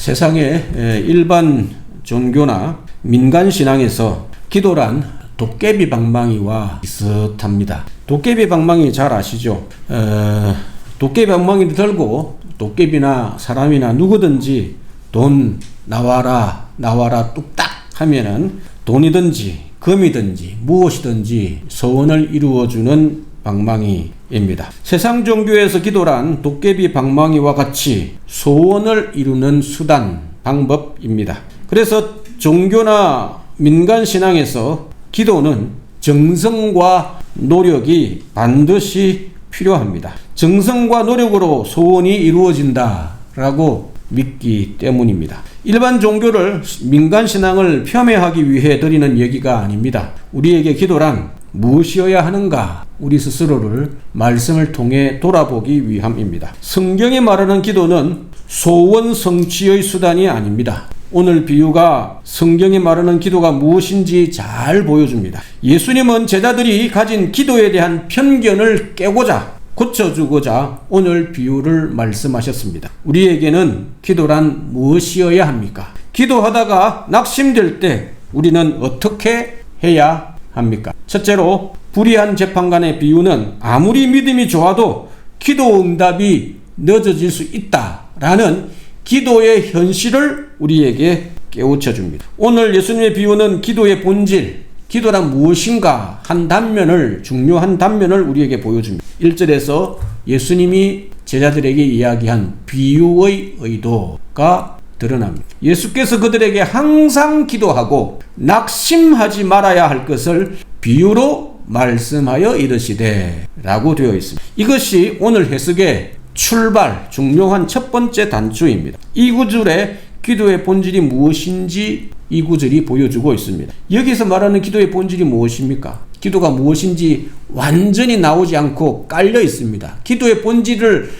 세상의 일반 종교나 민간 신앙에서 기도란 도깨비 방망이와 비슷합니다. 도깨비 방망이 잘 아시죠? 어, 도깨비 방망이를 들고 도깨비나 사람이나 누구든지 돈 나와라 나와라 뚝딱 하면은 돈이든지 금이든지 무엇이든지 소원을 이루어주는 방망이입니다. 세상 종교에서 기도란 도깨비 방망이와 같이 소원을 이루는 수단, 방법입니다. 그래서 종교나 민간 신앙에서 기도는 정성과 노력이 반드시 필요합니다. 정성과 노력으로 소원이 이루어진다라고 믿기 때문입니다. 일반 종교를 민간 신앙을 폄훼하기 위해 드리는 얘기가 아닙니다. 우리에게 기도란 무엇이어야 하는가? 우리 스스로를 말씀을 통해 돌아보기 위함입니다. 성경이 말하는 기도는 소원 성취의 수단이 아닙니다. 오늘 비유가 성경이 말하는 기도가 무엇인지 잘 보여줍니다. 예수님은 제자들이 가진 기도에 대한 편견을 깨고자 고쳐주고자 오늘 비유를 말씀하셨습니다. 우리에게는 기도란 무엇이어야 합니까? 기도하다가 낙심될 때 우리는 어떻게 해야 합니까? 첫째로 불의한 재판관의 비유는 아무리 믿음이 좋아도 기도 응답이 늦어질 수 있다라는 기도의 현실을 우리에게 깨우쳐 줍니다. 오늘 예수님의 비유는 기도의 본질, 기도란 무엇인가 한 단면을 중요한 단면을 우리에게 보여줍니다. 1절에서 예수님이 제자들에게 이야기한 비유의 의도가 드러납니다. 예수께서 그들에게 항상 기도하고 낙심하지 말아야 할 것을 비유로 말씀하여 이르시되 라고 되어 있습니다. 이것이 오늘 해석의 출발, 중요한 첫 번째 단추입니다. 이 구절에 기도의 본질이 무엇인지 이 구절이 보여주고 있습니다. 여기서 말하는 기도의 본질이 무엇입니까? 기도가 무엇인지 완전히 나오지 않고 깔려 있습니다. 기도의 본질을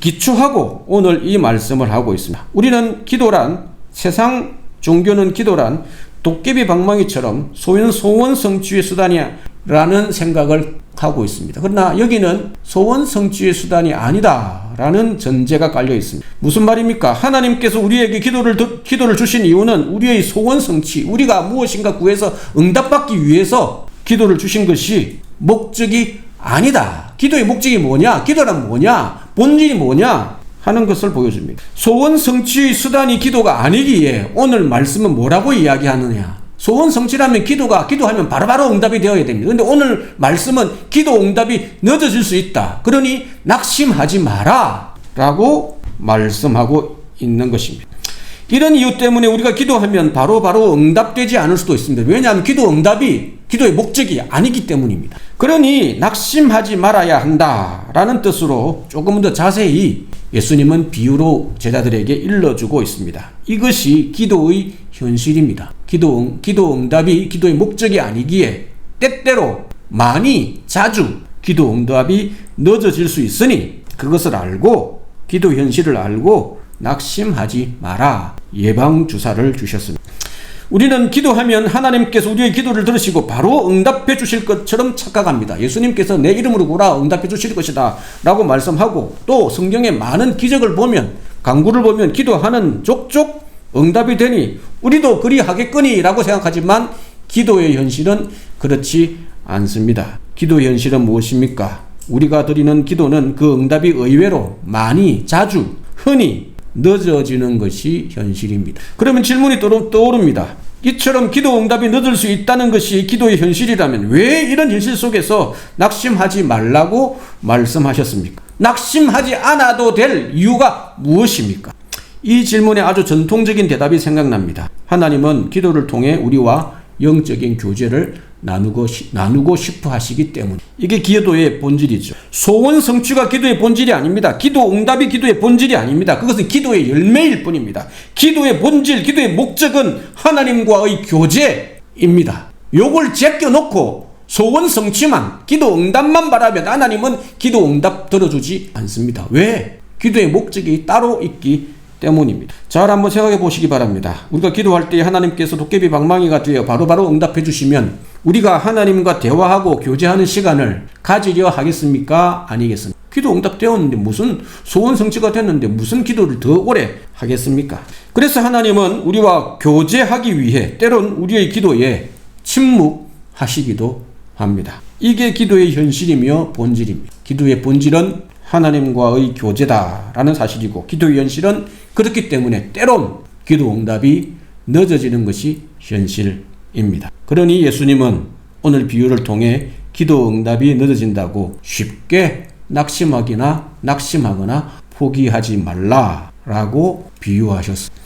기초하고 오늘 이 말씀을 하고 있습니다. 우리는 기도란 세상 종교는 기도란 도깨비 방망이처럼 소원 성취의 수단이라는 생각을 하고 있습니다. 그러나 여기는 소원 성취의 수단이 아니다라는 전제가 깔려 있습니다. 무슨 말입니까? 하나님께서 우리에게 기도를 기도를 주신 이유는 우리의 소원 성취, 우리가 무엇인가 구해서 응답받기 위해서 기도를 주신 것이 목적이 아니다. 기도의 목적이 뭐냐? 기도란 뭐냐? 본질이 뭐냐? 하는 것을 보여줍니다. 소원 성취의 수단이 기도가 아니기에 오늘 말씀은 뭐라고 이야기하느냐? 소원 성취라면 기도가 기도하면 바로 바로 응답이 되어야 됩니다. 근데 오늘 말씀은 기도 응답이 늦어질 수 있다. 그러니 낙심하지 마라. 라고 말씀하고 있는 것입니다. 이런 이유 때문에 우리가 기도하면 바로바로 바로 응답되지 않을 수도 있습니다. 왜냐하면 기도 응답이 기도의 목적이 아니기 때문입니다. 그러니 낙심하지 말아야 한다라는 뜻으로 조금 더 자세히 예수님은 비유로 제자들에게 일러주고 있습니다. 이것이 기도의 현실입니다. 기도, 기도 응답이 기도의 목적이 아니기에 때때로 많이 자주 기도 응답이 늦어질 수 있으니 그것을 알고 기도 현실을 알고 낙심하지 마라 예방 주사를 주셨습니다. 우리는 기도하면 하나님께서 우리의 기도를 들으시고 바로 응답해 주실 것처럼 착각합니다. 예수님께서 내 이름으로 구라 응답해 주실 것이다 라고 말씀하고 또 성경의 많은 기적을 보면 강구를 보면 기도하는 족족 응답이 되니 우리도 그리 하겠거니 라고 생각하지만 기도의 현실은 그렇지 않습니다. 기도 현실은 무엇입니까? 우리가 드리는 기도는 그 응답이 의외로 많이 자주 흔히 늦어지는 것이 현실입니다. 그러면 질문이 떠오릅니다. 이처럼 기도 응답이 늦을 수 있다는 것이 기도의 현실이라면 왜 이런 현실 속에서 낙심하지 말라고 말씀하셨습니까? 낙심하지 않아도 될 이유가 무엇입니까? 이 질문에 아주 전통적인 대답이 생각납니다. 하나님은 기도를 통해 우리와 영적인 교제를 나누고, 나누고 싶어 하시기 때문. 이게 기도의 본질이죠. 소원 성취가 기도의 본질이 아닙니다. 기도 응답이 기도의 본질이 아닙니다. 그것은 기도의 열매일 뿐입니다. 기도의 본질, 기도의 목적은 하나님과의 교제입니다. 요걸 제껴놓고 소원 성취만, 기도 응답만 바라면 하나님은 기도 응답 들어주지 않습니다. 왜? 기도의 목적이 따로 있기 때문입니다. 잘 한번 생각해 보시기 바랍니다. 우리가 기도할 때 하나님께서 도깨비 방망이가 되어 바로바로 응답해 주시면 우리가 하나님과 대화하고 교제하는 시간을 가지려 하겠습니까? 아니겠습니까? 기도 응답되었는데 무슨 소원 성취가 됐는데 무슨 기도를 더 오래 하겠습니까? 그래서 하나님은 우리와 교제하기 위해 때론 우리의 기도에 침묵하시기도 합니다. 이게 기도의 현실이며 본질입니다. 기도의 본질은 하나님과의 교제다라는 사실이고 기도의 현실은 그렇기 때문에 때론 기도 응답이 늦어지는 것이 현실입니다. 그러니 예수님은 오늘 비유를 통해 기도 응답이 늦어진다고 쉽게 낙심하기나 낙심하거나 포기하지 말라라고 비유하셨습니다.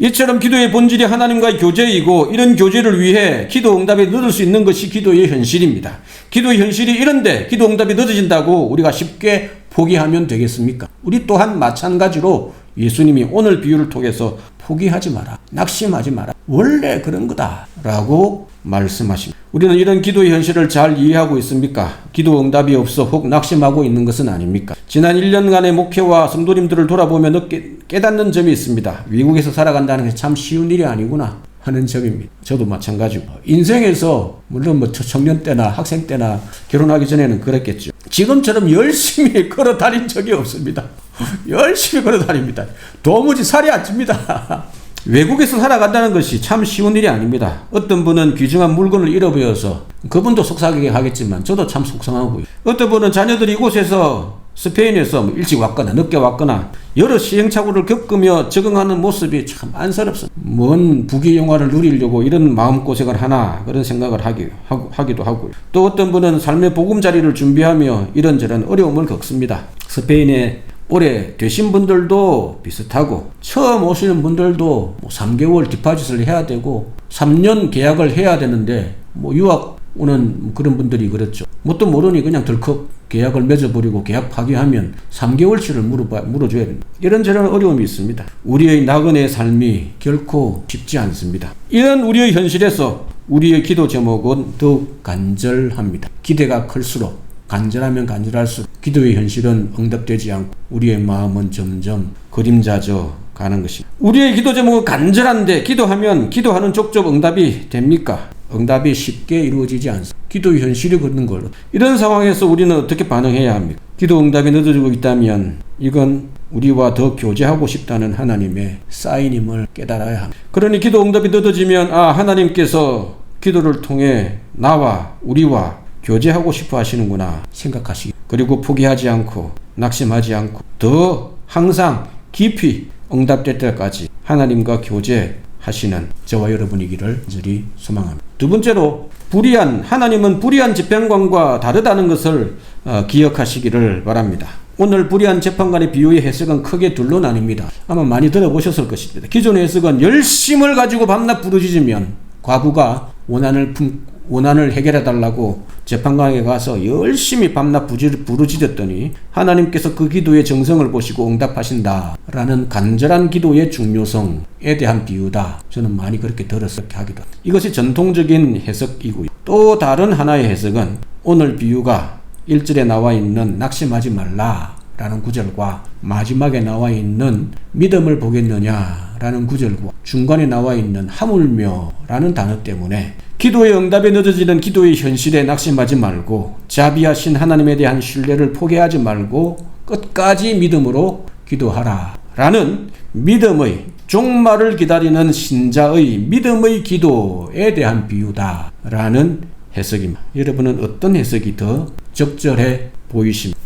이처럼 기도의 본질이 하나님과의 교제이고 이런 교제를 위해 기도 응답이 늦을 수 있는 것이 기도의 현실입니다. 기도의 현실이 이런데 기도 응답이 늦어진다고 우리가 쉽게 포기하면 되겠습니까? 우리 또한 마찬가지로 예수님이 오늘 비유를 통해서 포기하지 마라. 낙심하지 마라. 원래 그런 거다 라고 말씀하십니다. 우리는 이런 기도의 현실을 잘 이해하고 있습니까? 기도 응답이 없어 혹 낙심하고 있는 것은 아닙니까? 지난 1년간의 목회와 성도님들을 돌아보며 깨닫는 점이 있습니다. 미국에서 살아간다는 게 참 쉬운 일이 아니구나 하는 점입니다. 저도 마찬가지고 인생에서 물론 뭐 청년 때나 학생 때나 결혼하기 전에는 그랬겠죠. 지금처럼 열심히 걸어 다닌 적이 없습니다. 열심히 걸어 다닙니다. 도무지 살이 안 찝니다. 외국에서 살아간다는 것이 참 쉬운 일이 아닙니다. 어떤 분은 귀중한 물건을 잃어버려서 그분도 속상하게 하겠지만 저도 참 속상하고요. 어떤 분은 자녀들이 이곳에서 스페인에서 뭐 일찍 왔거나 늦게 왔거나 여러 시행착오를 겪으며 적응하는 모습이 참 안쓰럽습니다. 뭔 부귀영화를 누리려고 이런 마음고생을 하나 그런 생각을 하기, 하기도 하고요. 또 어떤 분은 삶의 보금자리를 준비하며 이런저런 어려움을 겪습니다. 스페인에 오래 되신 분들도 비슷하고 처음 오시는 분들도 뭐 3개월 디파짓을 해야 되고 3년 계약을 해야 되는데 뭐 유학 오는 그런 분들이 그렇죠. 뭣도 모르니 그냥 덜컥 계약을 맺어버리고 계약 파기하면 3개월치를 물어봐, 물어줘야 됩니다. 이런저런 어려움이 있습니다. 우리의 나그네 삶이 결코 쉽지 않습니다. 이런 우리의 현실에서 우리의 기도 제목은 더욱 간절합니다. 기대가 클수록 간절하면 간절할수록 기도의 현실은 응답되지 않고 우리의 마음은 점점 그림자져 가는 것입니다. 우리의 기도 제목은 간절한데 기도하면 기도하는 족족 응답이 됩니까? 응답이 쉽게 이루어지지 않습니다. 기도의 현실이 그런 걸로. 이런 상황에서 우리는 어떻게 반응해야 합니까? 기도 응답이 늦어지고 있다면 이건 우리와 더 교제하고 싶다는 하나님의 사인임을 깨달아야 합니다. 그러니 기도 응답이 늦어지면 아 하나님께서 기도를 통해 나와 우리와 교제하고 싶어 하시는구나 생각하시기 그리고 포기하지 않고 낙심하지 않고 더 항상 깊이 응답될 때까지 하나님과 교제 하시는 저와 여러분이기를 간절히 소망합니다. 두 번째로 불의한 하나님은 불의한 재판관과 다르다는 것을 어, 기억하시기를 바랍니다. 오늘 불의한 재판관의 비유의 해석은 크게 둘로 나뉩니다. 아마 많이 들어보셨을 것입니다. 기존의 해석은 열심을 가지고 밤낮 부르짖으면 과부가 원한을 품, 원한을 해결해 달라고 재판관에 가서 열심히 밤낮 부르짖었더니 하나님께서 그 기도의 정성을 보시고 응답하신다라는 간절한 기도의 중요성에 대한 비유다. 저는 많이 그렇게 그렇게 하기도. 이것이 전통적인 해석이고요. 또 다른 하나의 해석은 오늘 비유가 1절에 나와 있는 낙심하지 말라 라는 구절과 마지막에 나와 있는 믿음을 보겠느냐 라는 구절과 중간에 나와 있는 하물며 라는 단어 때문에 기도의 응답에 늦어지는 기도의 현실에 낙심하지 말고 자비하신 하나님에 대한 신뢰를 포기하지 말고 끝까지 믿음으로 기도하라 라는 믿음의 종말을 기다리는 신자의 믿음의 기도에 대한 비유다 라는 해석입니다. 여러분은 어떤 해석이 더 적절해 보이십니까?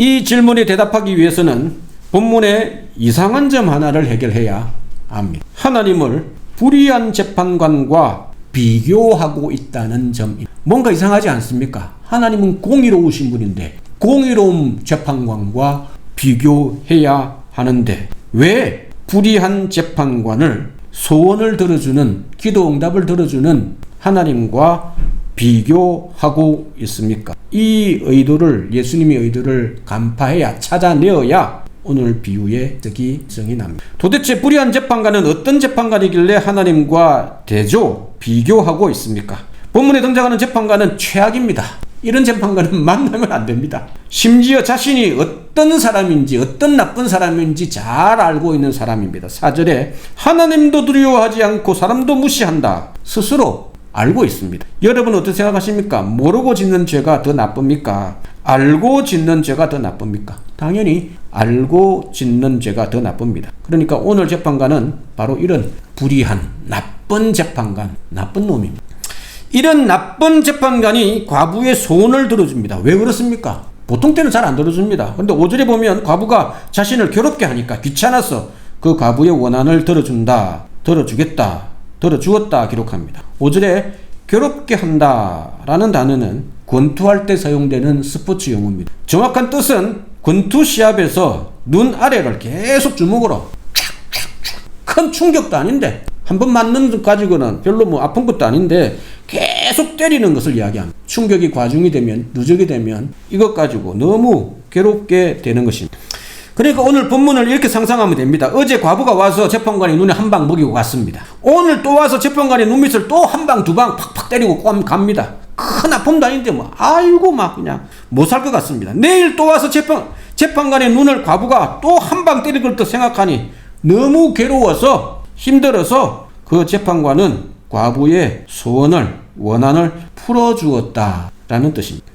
이 질문에 대답하기 위해서는 본문의 이상한 점 하나를 해결해야 합니다. 하나님을 불의한 재판관과 비교하고 있다는 점. 뭔가 이상하지 않습니까? 하나님은 공의로우신 분인데 공의로운 재판관과 비교해야 하는데 왜 불의한 재판관을 소원을 들어주는 기도 응답을 들어주는 하나님과 비교하고 있습니까? 이 의도를 예수님의 의도를 간파해야 찾아내어야 오늘 비유의 적이성이 납니다. 도대체 불의한 재판관은 어떤 재판관이길래 하나님과 대조, 비교하고 있습니까? 본문에 등장하는 재판관은 최악입니다. 이런 재판관은 만나면 안 됩니다. 심지어 자신이 어떤 사람인지 어떤 나쁜 사람인지 잘 알고 있는 사람입니다. 4절에 하나님도 두려워하지 않고 사람도 무시한다. 스스로 알고 있습니다. 여러분 어떻게 생각하십니까? 모르고 짓는 죄가 더 나쁩니까? 알고 짓는 죄가 더 나쁩니까? 당연히 알고 짓는 죄가 더 나쁩니다. 그러니까 오늘 재판관은 바로 이런 불의한 나쁜 재판관, 나쁜 놈입니다. 이런 나쁜 재판관이 과부의 소원을 들어줍니다. 왜 그렇습니까? 보통 때는 잘 안 들어줍니다. 근데 5절에 보면 과부가 자신을 괴롭게 하니까 귀찮아서 그 과부의 원한을 들어준다, 들어주겠다, 들어주었다 기록합니다. 5절에 괴롭게 한다라는 단어는 권투할 때 사용되는 스포츠 용어입니다. 정확한 뜻은 권투 시합에서 눈 아래를 계속 주먹으로 큰 충격도 아닌데 한 번 맞는 것 가지고는 별로 뭐 아픈 것도 아닌데 계속 때리는 것을 이야기합니다. 충격이 과중이 되면 누적이 되면 이것 가지고 너무 괴롭게 되는 것입니다. 그러니까 오늘 본문을 이렇게 상상하면 됩니다. 어제 과부가 와서 재판관이 눈에 한 방 먹이고 갔습니다. 오늘 또 와서 재판관이 눈밑을 또 한 방 두 방 팍팍 때리고 갑니다. 큰 아픔도 아닌데 뭐 아이고 막 그냥 못 살 것 같습니다. 내일 또 와서 재판 재판관의 눈을 과부가 또 한 방 때릴 걸또 생각하니 너무 괴로워서 힘들어서 그 재판관은 과부의 소원을 원한을 풀어주었다라는 뜻입니다.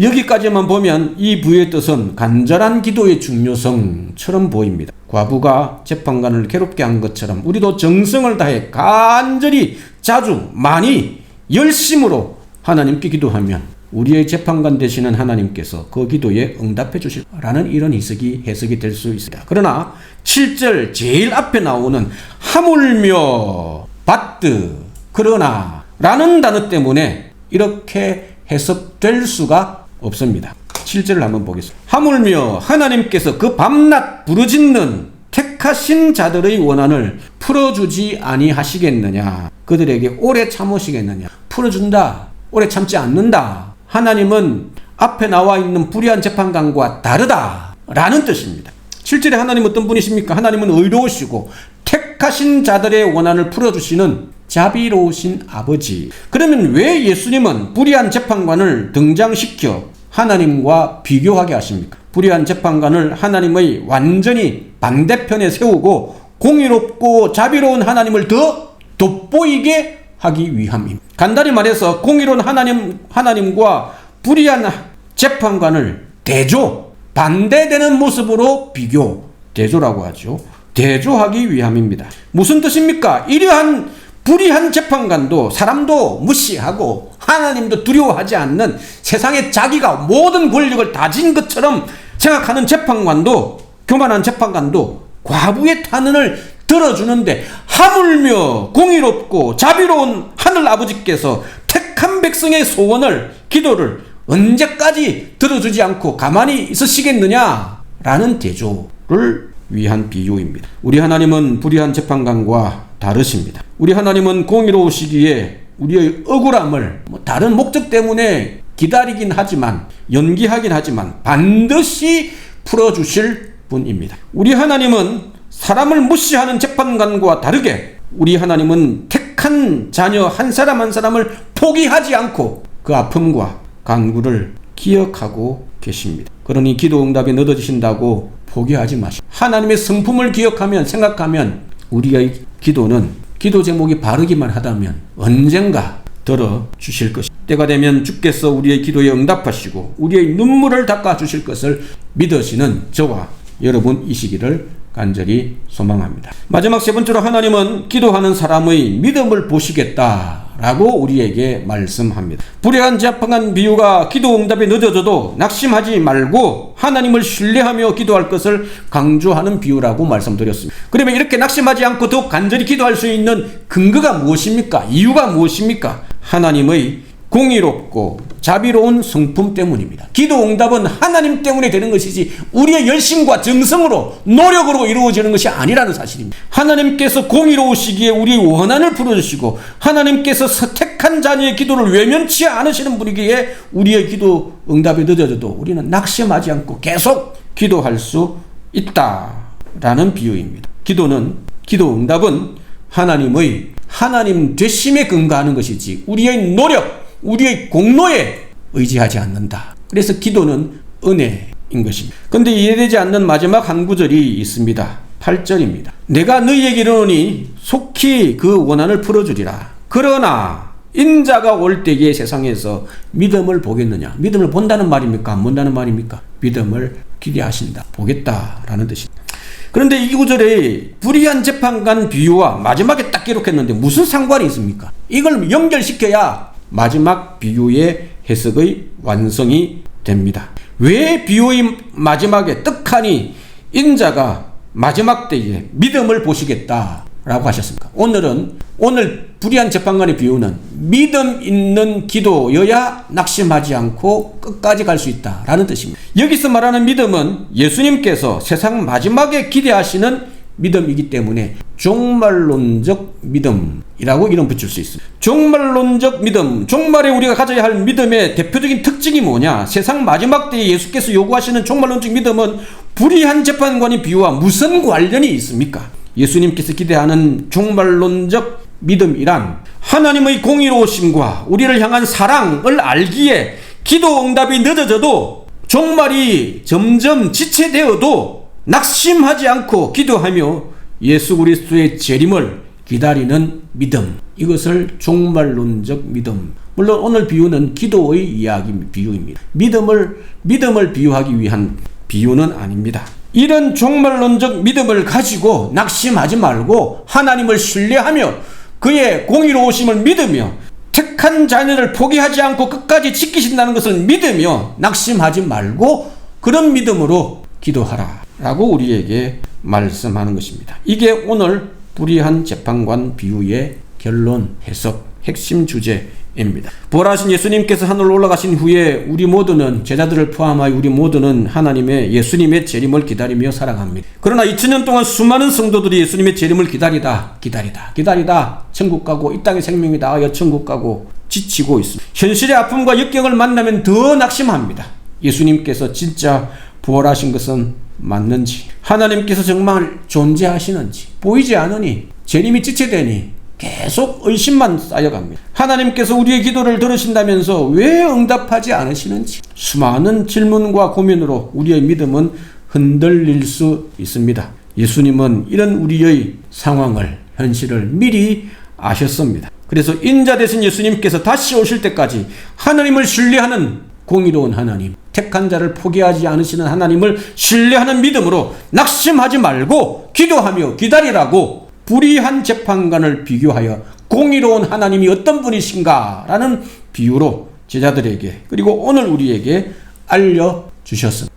여기까지만 보면 이 부의 뜻은 간절한 기도의 중요성처럼 보입니다. 과부가 재판관을 괴롭게 한 것처럼 우리도 정성을 다해 간절히 자주 많이 열심으로 하나님께 기도하면 우리의 재판관 되시는 하나님께서 그 기도에 응답해 주실라는 이런 해석이 해석이 될 수 있습니다. 그러나 7절 제일 앞에 나오는 하물며 받드 그러나 라는 단어 때문에 이렇게 해석될 수가 없습니다. 7절을 한번 보겠습니다. 하물며 하나님께서 그 밤낮 부르짖는 택하신 자들의 원한을 풀어주지 아니하시겠느냐? 그들에게 오래 참으시겠느냐? 풀어준다. 오래 참지 않는다. 하나님은 앞에 나와 있는 불의한 재판관과 다르다. 라는 뜻입니다. 실제로 하나님 어떤 분이십니까? 하나님은 의로우시고 택하신 자들의 원한을 풀어주시는 자비로우신 아버지. 그러면 왜 예수님은 불의한 재판관을 등장시켜 하나님과 비교하게 하십니까? 불의한 재판관을 하나님의 완전히 반대편에 세우고 공의롭고 자비로운 하나님을 더 돋보이게 하기 위함입니다. 간단히 말해서 공의로운 하나님, 하나님과 불의한 재판관을 대조, 반대되는 모습으로 비교, 대조라고 하죠. 대조하기 위함입니다. 무슨 뜻입니까? 이러한 불의한 재판관도 사람도 무시하고 하나님도 두려워하지 않는 세상에 자기가 모든 권력을 다진 것처럼 생각하는 재판관도 교만한 재판관도 과부의 탄원을 들어주는데 하물며 공의롭고 자비로운 하늘 아버지께서 택한 백성의 소원을 기도를 언제까지 들어주지 않고 가만히 있으시겠느냐라는 대조를 위한 비유입니다. 우리 하나님은 불의한 재판관과 다르십니다. 우리 하나님은 공의로우시기에 우리의 억울함을 뭐 다른 목적 때문에 기다리긴 하지만 연기하긴 하지만 반드시 풀어주실 분입니다. 우리 하나님은 사람을 무시하는 재판관과 다르게 우리 하나님은 택한 자녀 한 사람 한 사람을 포기하지 않고 그 아픔과 간구를 기억하고 계십니다. 그러니 기도 응답이 늦어지신다고 포기하지 마시고 하나님의 성품을 기억하면 생각하면 우리의 기도는 기도 제목이 바르기만 하다면 언젠가 들어 주실 것이 때가 되면 주께서 우리의 기도에 응답하시고 우리의 눈물을 닦아 주실 것을 믿으시는 저와 여러분 이시기를 간절히 소망합니다. 마지막 세 번째로 하나님은 기도하는 사람의 믿음을 보시겠다 라고 우리에게 말씀합니다. 불의한 재판관 비유가 기도 응답이 늦어져도 낙심하지 말고 하나님을 신뢰하며 기도할 것을 강조하는 비유라고 말씀드렸습니다. 그러면 이렇게 낙심하지 않고 더욱 간절히 기도할 수 있는 근거가 무엇입니까? 이유가 무엇입니까? 하나님의 공의롭고 자비로운 성품 때문입니다. 기도 응답은 하나님 때문에 되는 것이지 우리의 열심과 정성으로 노력으로 이루어지는 것이 아니라는 사실입니다. 하나님께서 공의로우시기에 우리의 원한을 풀어주시고 하나님께서 선택한 자녀의 기도를 외면치 않으시는 분이기에 우리의 기도 응답이 늦어져도 우리는 낙심하지 않고 계속 기도할 수 있다라는 비유입니다. 기도는 기도 응답은 하나님의 하나님 되심에 근거하는 것이지 우리의 노력 우리의 공로에 의지하지 않는다. 그래서 기도는 은혜입니다. 것입니다. 근데 이해되지 않는 마지막 한 구절이 있습니다. 8절입니다. 내가 너희에게 이르노니 속히 그 원한을 풀어주리라. 그러나 인자가 올 때에 세상에서 믿음을 보겠느냐? 믿음을 본다는 말입니까? 안 본다는 말입니까? 믿음을 기대하신다. 보겠다라는 뜻입니다. 그런데 이 구절에 불의한 재판관 비유와 마지막에 딱 기록했는데 무슨 상관이 있습니까? 이걸 연결시켜야 마지막 비유의 해석의 완성이 됩니다. 왜 비유의 마지막에 떡하니 인자가 마지막 때에 믿음을 보시겠다 라고 하셨습니까? 오늘은 오늘 불의한 재판관의 비유는 믿음 있는 기도여야 낙심하지 않고 끝까지 갈 수 있다라는 뜻입니다. 여기서 말하는 믿음은 예수님께서 세상 마지막에 기대하시는 믿음이기 때문에 종말론적 믿음이라고 이름 붙일 수 있습니다. 종말론적 믿음, 종말에 우리가 가져야 할 믿음의 대표적인 특징이 뭐냐? 세상 마지막 때에 예수께서 요구하시는 종말론적 믿음은 불의한 재판관의 비유와 무슨 관련이 있습니까? 예수님께서 기대하는 종말론적 믿음이란 하나님의 공의로우심과 우리를 향한 사랑을 알기에 기도 응답이 늦어져도 종말이 점점 지체되어도 낙심하지 않고 기도하며 예수 그리스도의 재림을 기다리는 믿음. 이것을 종말론적 믿음. 물론 오늘 비유는 기도의 이야기 비유입니다. 믿음을 믿음을 비유하기 위한 비유는 아닙니다. 이런 종말론적 믿음을 가지고 낙심하지 말고 하나님을 신뢰하며 그의 공의로우심을 믿으며 택한 자녀를 포기하지 않고 끝까지 지키신다는 것을 믿으며 낙심하지 말고 그런 믿음으로 기도하라. 라고 우리에게 말씀하는 것입니다. 이게 오늘 불의한 재판관 비유의 결론, 해석, 핵심 주제입니다. 부활하신 예수님께서 하늘로 올라가신 후에 우리 모두는 제자들을 포함하여 우리 모두는 하나님의 예수님의 재림을 기다리며 살아갑니다. 그러나 2000년 동안 수많은 성도들이 예수님의 재림을 기다리다 기다리다 기다리다 천국 가고 이 땅의 생명이 닿아 천국 가고 지치고 있습니다. 현실의 아픔과 역경을 만나면 더 낙심합니다. 예수님께서 진짜 부활하신 것은 맞는지 하나님께서 정말 존재하시는지 보이지 않으니 재림이 지체되니 계속 의심만 쌓여갑니다. 하나님께서 우리의 기도를 들으신다면서 왜 응답하지 않으시는지 수많은 질문과 고민으로 우리의 믿음은 흔들릴 수 있습니다. 예수님은 이런 우리의 상황을 현실을 미리 아셨습니다. 그래서 인자 되신 예수님께서 다시 오실 때까지 하나님을 신뢰하는 공의로운 하나님, 택한 자를 포기하지 않으시는 하나님을 신뢰하는 믿음으로 낙심하지 말고 기도하며 기다리라고 불의한 재판관을 비교하여 공의로운 하나님이 어떤 분이신가라는 비유로 제자들에게 그리고 오늘 우리에게 알려 주셨습니다.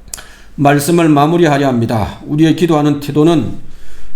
말씀을 마무리하려 합니다. 우리의 기도하는 태도는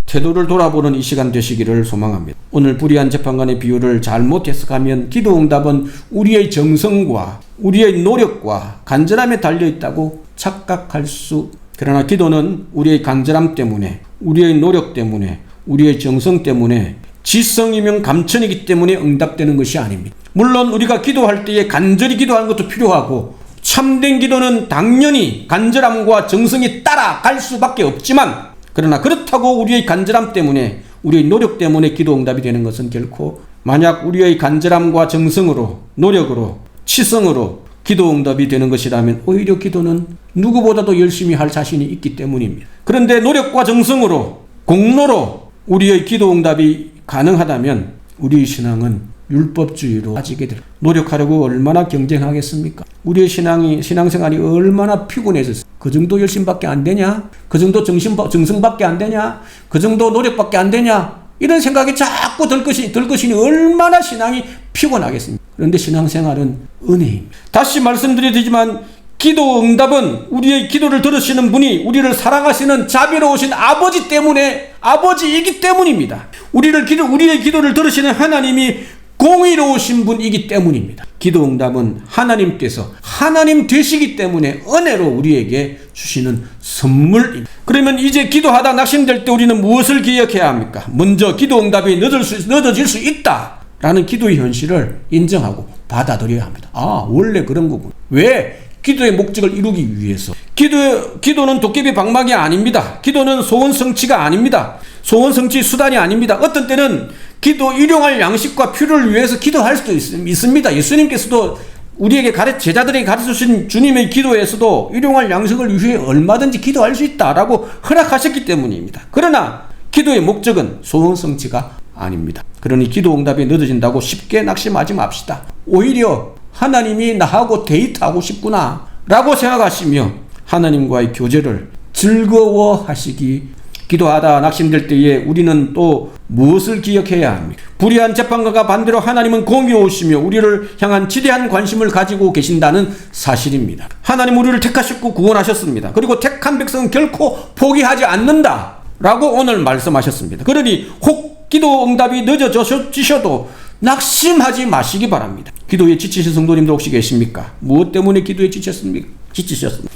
태도를 돌아보는 이 시간 되시기를 소망합니다. 오늘 불의한 재판관의 비유를 잘못 해석하면 기도 응답은 우리의 정성과 우리의 노력과 간절함에 달려 있다고 착각할 수 그러나 기도는 우리의 간절함 때문에 우리의 노력 때문에 우리의 정성 때문에 지성이면 감천이기 때문에 응답되는 것이 아닙니다. 물론 우리가 기도할 때에 간절히 기도하는 것도 필요하고 참된 기도는 당연히 간절함과 정성이 따라갈 수밖에 없지만 그러나 그렇다고 우리의 간절함 때문에 우리의 노력 때문에 기도 응답이 되는 것은 결코 만약 우리의 간절함과 정성으로 노력으로 치성으로 기도 응답이 되는 것이라면 오히려 기도는 누구보다도 열심히 할 자신이 있기 때문입니다. 그런데 노력과 정성으로 공로로 우리의 기도 응답이 가능하다면 우리의 신앙은 율법주의로 빠지게 될 노력하려고 얼마나 경쟁하겠습니까? 우리의 신앙이 신앙생활이 얼마나 피곤해졌어. 그 정도 열심밖에 안 되냐? 그 정도 정신 정성밖에 안 되냐? 그 정도 노력밖에 안 되냐? 이런 생각이 자꾸 들 것이 들 것이니 얼마나 신앙이 피곤하겠습니까? 그런데 신앙생활은 은혜입니다. 다시 말씀드리지만 기도 응답은 우리의 기도를 들으시는 분이 우리를 사랑하시는 자비로우신 아버지 때문에 아버지이기 때문입니다. 우리를 기도 우리의 기도를 들으시는 하나님이 공의로우신 분이기 때문입니다. 기도 응답은 하나님께서 하나님 되시기 때문에 은혜로 우리에게 주시는 선물입니다. 그러면 이제 기도하다 낙심될 때 우리는 무엇을 기억해야 합니까? 먼저 기도 응답이 늦을 수, 늦어질 수 있다. 라는 기도의 현실을 인정하고 받아들여야 합니다. 아, 원래 그런 거군. 왜? 기도의 목적을 이루기 위해서. 기도, 기도는 도깨비 방망이 아닙니다. 기도는 소원 성취가 아닙니다. 소원 성취 수단이 아닙니다. 어떤 때는 기도 일용할 양식과 필요를 위해서 기도할 수도 있, 습니다 예수님께서도 우리에게 가르 제자들에게 가르쳐 주신 주님의 기도에서도 일용할 양식을 위해 얼마든지 기도할 수 있다라고 허락하셨기 때문입니다. 그러나 기도의 목적은 소원 성취가 아닙니다. 그러니 기도 응답이 늦어진다고 쉽게 낙심하지 맙시다. 오히려 하나님이 나하고 데이트하고 싶구나 라고 생각하시며 하나님과의 교제를 즐거워하시기 기도하다 낙심될 때에 우리는 또 무엇을 기억해야 합니까? 불의한 재판관과 반대로 하나님은 공의로우시며 우리를 향한 지대한 관심을 가지고 계신다는 사실입니다. 하나님 우리를 택하셨고 구원하셨습니다. 그리고 택한 백성은 결코 포기하지 않는다. 라고 오늘 말씀하셨습니다. 그러니 혹 기도 응답이 늦어지셔도 낙심하지 마시기 바랍니다. 기도에 지치신 성도님들 혹시 계십니까? 무엇 때문에 기도에 지쳤습니까? 지치셨습니까?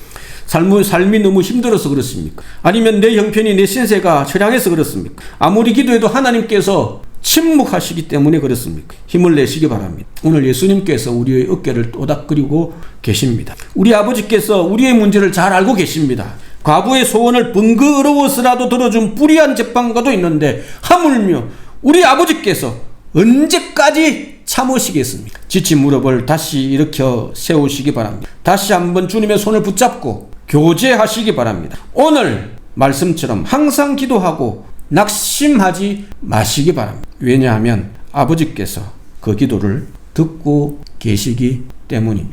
삶, 삶이 너무 힘들어서 그렇습니까? 아니면 내 형편이 내 신세가 처량해서 그렇습니까? 아무리 기도해도 하나님께서 침묵하시기 때문에 그렇습니까? 힘을 내시기 바랍니다. 오늘 예수님께서 우리의 어깨를 또닥거리고 계십니다. 우리 아버지께서 우리의 문제를 잘 알고 계십니다. 과부의 소원을 번거로워서라도 들어준 불의한 재판가도 있는데 하물며 우리 아버지께서 언제까지 참으시겠습니까? 지친 무릎을 다시 일으켜 세우시기 바랍니다. 다시 한번 주님의 손을 붙잡고 교제하시기 바랍니다. 오늘 말씀처럼 항상 기도하고 낙심하지 마시기 바랍니다. 왜냐하면 아버지께서 그 기도를 듣고 계시기 때문입니다.